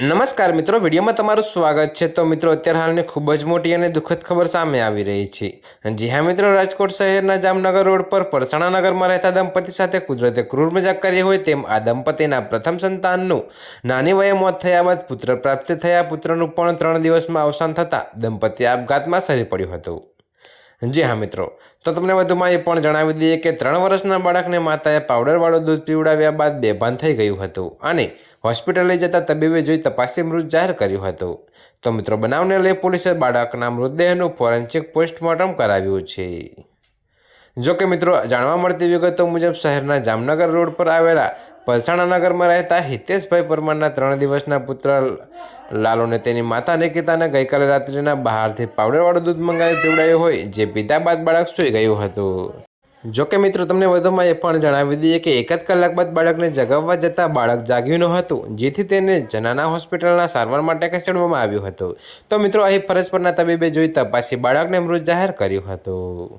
નમસ્કાર મિત્રો, વિડીયોમાં તમારું સ્વાગત છે. તો મિત્રો, અત્યારે હાલની ખૂબ જ મોટી અને દુઃખદ ખબર સામે આવી રહી છે. જી હા મિત્રો, રાજકોટ શહેરના જામનગર રોડ પર પરસાણા નગરમાં રહેતા દંપતી સાથે કુદરતે ક્રૂર મજાક કરી હોય તેમ આ દંપતીના પ્રથમ સંતાનનું નાની વયે મોત થયા બાદ પુત્ર પ્રાપ્ત થયા. પુત્રનું પણ ત્રણ દિવસમાં અવસાન થતાં દંપતી આપઘાતમાં સરી પડ્યું હતું. જી હા, મિત્રો. તો તમને વધુમાં એ પણ જણાવી દઈએ કે ત્રણ વર્ષના બાળકને માતાએ પાવડરવાળું દૂધ પીવડાવ્યા બાદ બેભાન થઈ ગયું હતું અને હોસ્પિટલ જતા તબીબે જોઈ તપાસી મૃત જાહેર કર્યું હતું. તો મિત્રો, બનાવને લઈ પોલીસે બાળકના મૃતદેહનું ફોરેન્સિક પોસ્ટમોર્ટમ કરાવ્યું છે. જો કે મિત્રો, જાણવા મળતી વિગતો મુજબ શહેરના જામનગર રોડ પર આવેલા ભલસાણા નગરમાં રહેતા હિતેશભાઈ પરમારના ત્રણ દિવસના પુત્ર લાલુને તેની માતા નિકિતાને ગઈકાલે રાત્રિના બહારથી પાવડરવાળું દૂધ મંગાવી પીવડાયું હોય, જે પીધા બાદ બાળક સૂઈ ગયું હતું. જો કે મિત્રો, તમને વધુમાં એ પણ જણાવી દઈએ કે એક જ કલાક બાદ બાળકને જગાવવા જતાં બાળક જાગ્યું ન હતું, જેથી તેને જનાના હોસ્પિટલના સારવાર માટે ખસેડવામાં આવ્યું હતું. તો મિત્રો, અહીં ફરજ પરના તબીબે જોઈ તપાસી બાળકને મૃત જાહેર કર્યું હતું.